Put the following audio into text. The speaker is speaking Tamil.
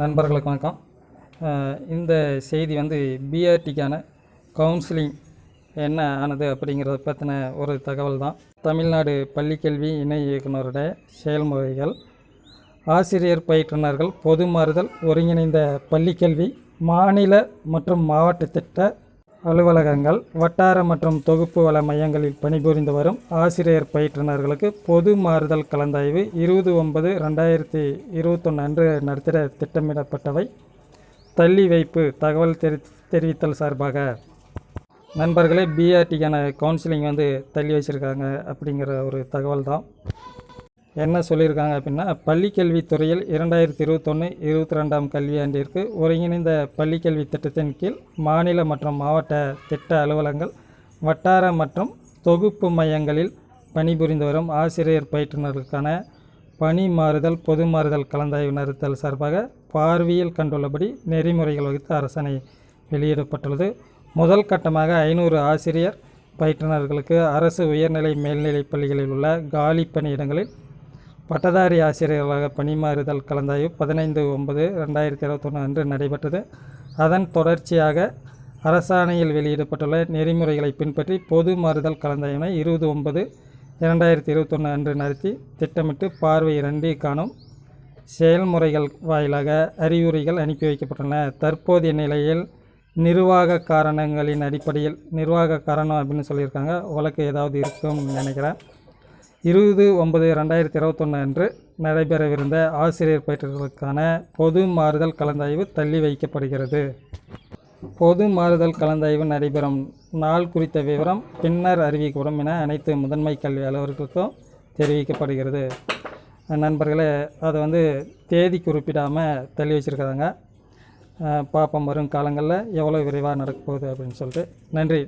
நண்பர்களுக்கு வணக்கம். இந்த செய்தி வந்து பிஆர்டிக்கான கவுன்சிலிங் என்ன ஆனது அப்படிங்கிறத பற்றின ஒரு தகவல் தான். தமிழ்நாடு பள்ளிக்கல்வி இணை இயக்குனருடைய செயல்முறைகள். ஆசிரியர் பயிற்றுனர்கள் பொது மாறுதல் ஒருங்கிணைந்த பள்ளிக்கல்வி மாநில மற்றும் மாவட்ட திட்ட அலுவலகங்கள் வட்டார மற்றும் தொகுப்பு வள மையங்களில் பணிபுரிந்து வரும் ஆசிரியர் பயிற்றுனர்களுக்கு பொது மாறுதல் கலந்தாய்வு இருபது ஒன்பது ரெண்டாயிரத்தி இருபத்தொன்று அன்று நடத்திட திட்டமிடப்பட்டவை. தள்ளி வைப்பு தகவல் தெரி தெரிவித்தல் சார்பாக நண்பர்களே பிஆர்டிக்கான கவுன்சிலிங் வந்து தள்ளி வச்சுருக்காங்க அப்படிங்கிற ஒரு தகவல் தான். என்ன சொல்லியிருக்காங்க அப்படின்னா பள்ளிக்கல்வித்துறையில் இரண்டாயிரத்தி இருபத்தொன்று இருபத்தி ரெண்டாம் கல்வியாண்டிற்கு ஒருங்கிணைந்த பள்ளிக்கல்வி திட்டத்தின் கீழ் மாநில மற்றும் மாவட்ட திட்ட அலுவலகங்கள் வட்டார மற்றும் தொகுப்பு மையங்களில் பணிபுரிந்து வரும் ஆசிரியர் பயிற்றுனர்களுக்கான பணி மாறுதல் பொது மாறுதல் கலந்தாய்வு நடத்தல் சார்பாக பார்வையில் கண்டுள்ளபடி நெறிமுறைகள் வகுத்து அரசனை வெளியிடப்பட்டுள்ளது. முதல் கட்டமாக ஐநூறு ஆசிரியர் பயிற்றுனர்களுக்கு அரசு உயர்நிலை மேல்நிலைப் பள்ளிகளில் உள்ள காலி பணியிடங்களில் பட்டதாரி ஆசிரியர்களாக பணிமாறுதல் கலந்தாய்வு பதினைந்து ஒன்பது ரெண்டாயிரத்தி இருபத்தொன்று அன்று நடைபெற்றது. அதன் தொடர்ச்சியாக அரசாணையில் வெளியிடப்பட்டுள்ள நெறிமுறைகளை பின்பற்றி பொது மாறுதல் கலந்தாய்வினை இருபது ஒன்பது இரண்டாயிரத்தி இருபத்தொன்று அன்று நடத்தி திட்டமிட்டு பார்வை இரண்டே காணும். செயல்முறைகள் வாயிலாக அறிவுரைகள் அனுப்பி வைக்கப்பட்டன தற்போதைய நிலையில் நிர்வாக காரணங்களின் அடிப்படையில் நிர்வாக காரணம் அப்படின்னு சொல்லியிருக்காங்க. வழக்கு ஏதாவது இருக்கும்னு நினைக்கிறேன். இருபது ஒன்பது ரெண்டாயிரத்தி இருபத்தொன்று அன்று நடைபெறவிருந்த ஆசிரியர் பயிற்சிகளுக்கான பொது மாறுதல் கலந்தாய்வு தள்ளி வைக்கப்படுகிறது. பொது மாறுதல் கலந்தாய்வு நடைபெறும் நாள் குறித்த விவரம் பின்னர் அறிவிக்கப்படும் என அனைத்து முதன்மை கல்வி அலுவலர்களுக்கும் தெரிவிக்கப்படுகிறது. நண்பர்களே அதை வந்து தேதி குறிப்பிடாமல் தள்ளி வச்சுருக்காங்க. பார்ப்போம் வரும் காலங்களில் எவ்வளோ விரைவாக நடக்க போகுது அப்படின்னு சொல்லிட்டு. நன்றி.